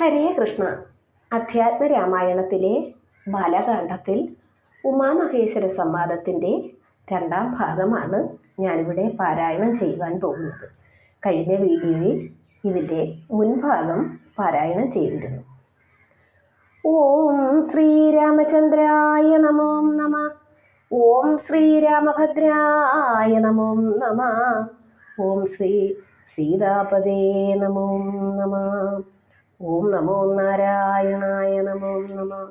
ഹരേ കൃഷ്ണ. അധ്യാത്മ രാമായണത്തിലെ ബാലകാണ്ഡത്തിൽ ഉമാമഹേശ്വര സംവാദത്തിന്റെ രണ്ടാം ഭാഗമാണ് ഞാനിവിടെ പാരായണം ചെയ്യുവാൻ പോകുന്നത്. കഴിഞ്ഞ വീഡിയോയിൽ ഇതിന്റെ മുൻഭാഗം പാരായണം ചെയ്തിരുന്നു. ഓം ശ്രീരാമചന്ദ്രായ നമോ നമ. ഓം ശ്രീരാമഭദ്രായ നമോ നമ. ഓം ശ്രീ സീതാപദേ നമോ നമ. ഓം നമോ നാരായണായ നമോ നമ.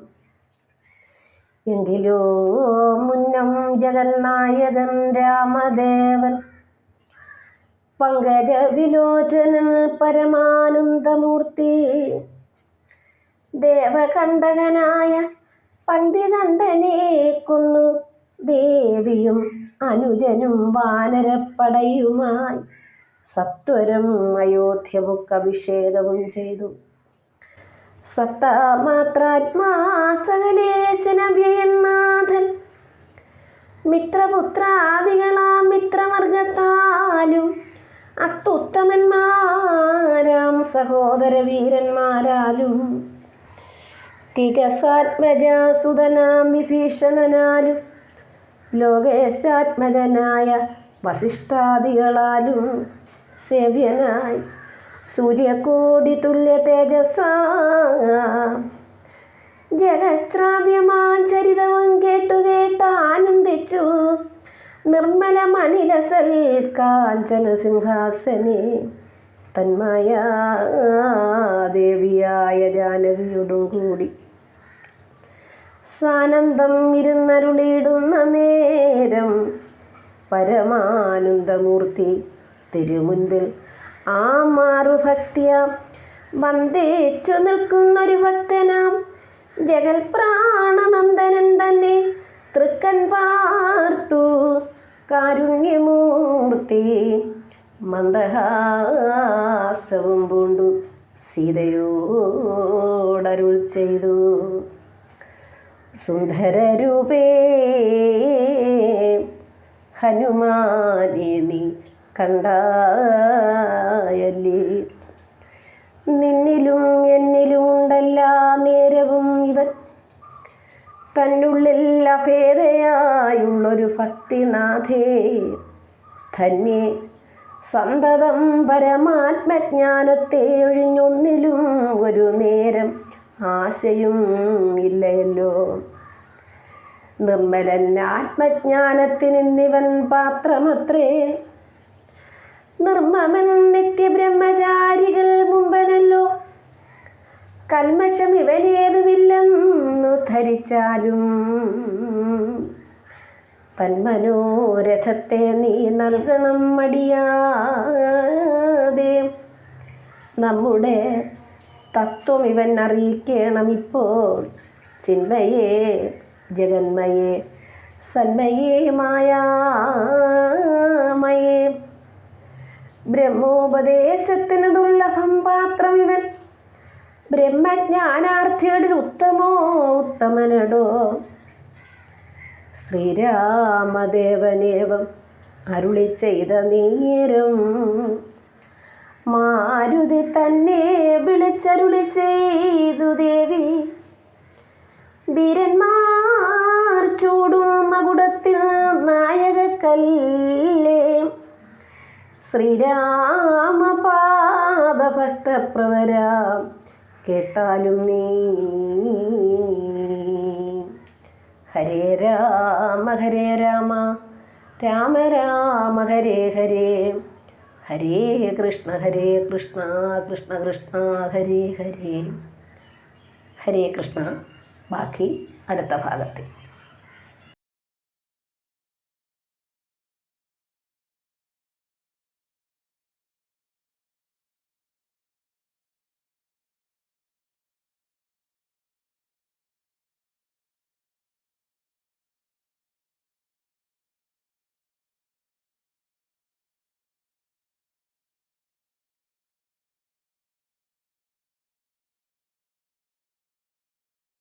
എങ്കിലോ മുന്നം ജഗന്നായകൻ രാമദേവൻ. പങ്കജ വിലോചനൻ പരമാനന്ദമൂർത്തി. ദേവകണ്ഠകനായ പങ്ക്തികണ്ഠനെ കൊന്നു. ദേവിയും അനുജനും വാനരപ്പടയുമായി സത്വരം അയോധ്യമുക്ക് അഭിഷേകവും ചെയ്തു. സത്താമാത്രാത്മാ സകലേശനവ്യയനാഥൻ മിത്രപുത്രാദികളാം മിത്രവർഗത്താലും അത്യുത്തമന്മാരാം സഹോദര വീരന്മാരാലും തികസാത്മജാസുതനാം വിഭീഷണനാലും ലോകേശാത്മജനായ വസിഷ്ഠാദികളാലും സേവ്യനായി. സൂര്യകോടി തുല്യ തേജസ ജഗശ്രാവ്യമാചരിതവും കേട്ടു കേട്ടാനന്ദിച്ചു നിർമ്മല മണിലസൽ കാഞ്ചന സിംഹാസനെ. തന്മായ ദേവിയായ ജാനകിയോടും കൂടി സാനന്ദം ഇരുന്നരുളിയിടുന്ന നേരം പരമാനന്ദമൂർത്തി തിരുമുൻപിൽ ആ മാറുഭക്തിയ വന്ദിച്ചു നിൽക്കുന്നൊരു ഭക്തനാം. ജഗൽ പ്രാണനന്ദനൻ തന്നെ തൃക്കൺ പാർത്തു. കാരുണ്യമൂർത്തി മന്ദഹാസവും പൂണ്ടു. സീതയോടരുൾ ചെയ്തു. സുന്ദരരൂപേ ഹനുമാനെ നീ കണ്ടായല്ലേ. നിന്നിലും എന്നിലും ഉണ്ടല്ലാ നേരവും ഇവൻ. തന്നുള്ളിൽ അഭേദയായുള്ളൊരു ഭക്തിനാഥേ. തന്നെ സന്തതം പരമാത്മജ്ഞാനത്തെ ഒഴിഞ്ഞൊന്നിലും ഒരു നേരം ആശയും ഇല്ലയല്ലോ. നിർമ്മലൻ ആത്മജ്ഞാനത്തിനിന്നിവൻ പാത്രമത്രേ. നിർമ്മമൻ നിത്യബ്രഹ്മചാരികൾ മുമ്പനല്ലോ. കൽമഷം ഇവനേതുമില്ലെന്നു ധരിച്ചാലും തന്മനോരഥത്തെ നീ നൽകണം മടിയാതെ. നമ്മുടെ തത്വം ഇവൻ അറിയിക്കണം ഇപ്പോൾ ചിന്മയേ ജഗന്മയേ സന്മയേ മായാമയേ. ബ്രഹ്മോപദേശത്തിന് ദുർലഭം പാത്രം ഇവൻ. ബ്രഹ്മജ്ഞാനാർത്ഥിയുടെ ഉത്തമോ ഉത്തമനടോ. ശ്രീരാമദേവനേവം അരുളി ചെയ്ത നേരം മാരുതി തന്നെ വിളിച്ചരുളി ചെയ്തു ദേവി. വീരന്മാർ ചൂടും മകുടത്തിൽ നായകക്കല്ലേ. ശ്രീരാമപാദഭക്തപ്രവര. കേട്ടാലും നീ ഹരേ രാമ ഹരേ രാമ രാമ രാമ ഹരേ ഹരേ ഹരേ കൃഷ്ണ ഹരേ കൃഷ്ണ കൃഷ്ണ കൃഷ്ണ ഹരേ ഹരേ. ഹരേ കൃഷ്ണ. ബാക്കി അടുത്ത ഭാഗത്തിൽ.